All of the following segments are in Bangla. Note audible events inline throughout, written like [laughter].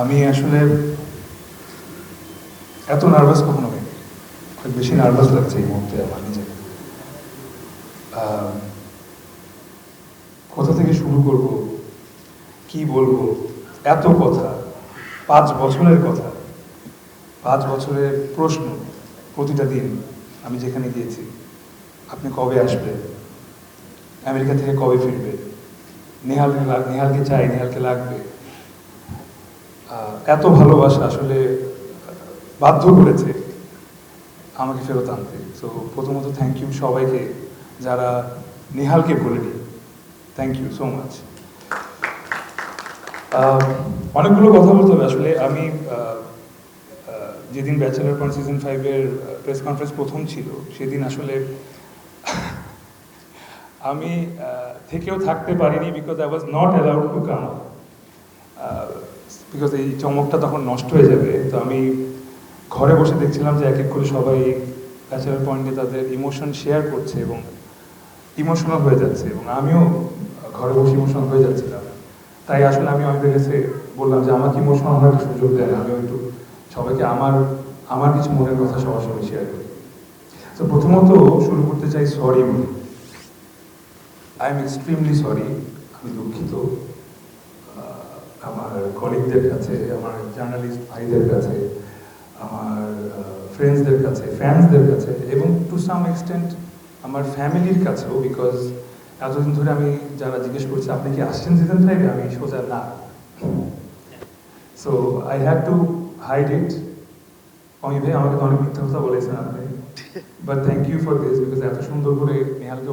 আমি আসলে এত নার্ভাস কখনো হয়নি খুব বেশি নার্ভাস লাগছে এই মুহূর্তে আমার নিজেকে। কোথা থেকে শুরু করব? কি বলব? এত কথা, পাঁচ বছরের কথা, পাঁচ বছরের প্রশ্ন প্রতিটা দিন আমি যেখানে গিয়েছি। আপনি কবে আসবে? আমেরিকা থেকে কবে ফিরবে? নেহাল, নেহালকে চাই, নেহালকে লাগবে? এত ভালোবাসা আসলে বাধ্য করেছে আমাকে ফেরত আনতে। সো প্রথমত থ্যাংক ইউ সবাইকে যারা নেহালকে বলেনি। থ্যাংক ইউ সো মাচ অনেকগুলো কথা বলতে হবে আসলে। আমি যেদিন ব্যাচেলার পয়েন্ট সিজন ফাইভের প্রেস কনফারেন্স প্রথম ছিল, সেদিন আসলে [laughs] আমি থেকেও থাকতে পারিনি because I was not allowed to come because এই চমকটা তখন নষ্ট হয়ে যাবে। তো আমি ঘরে বসে দেখছিলাম যে এক এক করে সবাই ব্যাচেলার পয়েন্টে তাদের ইমোশন শেয়ার করছে এবং ইমোশনাল হয়ে যাচ্ছে এবং আমিও ঘরে বসে ইমোশনাল হয়ে যাচ্ছিলাম। তাই আসলে আমি অনেকের কাছে বললাম যে আমাকে ইমোশনাল হওয়ার সুযোগ দেন আমিও একটু সবাইকে আমার আমার কিছু মনের কথা সবার সঙ্গে শেয়ার করি। তো প্রথমত শুরু করতে চাই সরি বলে। আই এম এক্সট্রিমলি সরি আমি দুঃখিত। আমার কলিগদের কাছে, আমার জার্নালিস্ট ভাইদের কাছে, আমার ফ্রেন্ডসদের কাছে ফ্যান্সদের কাছে এবং টু সাম এক্সটেন্ট আমার ফ্যামিলির কাছেও বিকজ এতদিন ধরে আমি যারা জিজ্ঞেস করছি, আপনি কি আসছেন সিজন ফাইভে আমি সোজা, না। So I had to hide it Omi ভাই আমাকে অনেক মিথ্যা কথা বলেছেন আপনি। But thank you for this because এত সুন্দর করে নেহালকে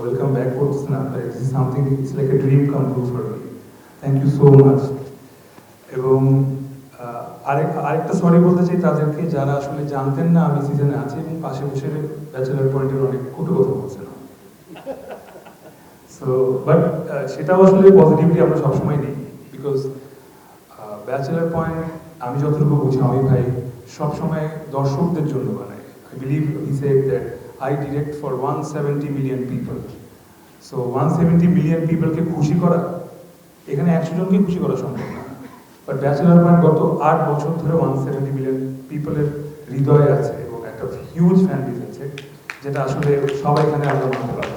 ওয়েলকাম ব্যাক করতেছেন আপনার। Something it's like a dream come true for me thank you so much এবং আরেক, আরেকটা সরি বলতে চাই তাদেরকে যারা আসলে জানতেন না আমি সিজনে আছি এবং পাশে বসে ব্যাচেলার পয়েন্টের অনেক কটু কথা বলছেন। সো বাট সেটাও আসলে পজিটিভলি আমরা সবসময় নিই বিকজ ব্যাচেলার পয়েন্ট আমি যতটুকু বুঝি, আমি ভাই সবসময় দর্শকদের জন্য বানাই। I believe he said that I direct for one seventy million people so one seventy million পিপলকে খুশি করা এখানে একশো জনকে খুশি করা সম্ভব না। বাট ব্যাচেলার পয়েন্ট গত আট বছর ধরে ওয়ান সেভেন্টি মিলিয়ন পিপলের হৃদয়ে আছে এবং একটা হিউজ ফ্যান আছে, যেটা আসলে সবাই এখানে মানতে পারি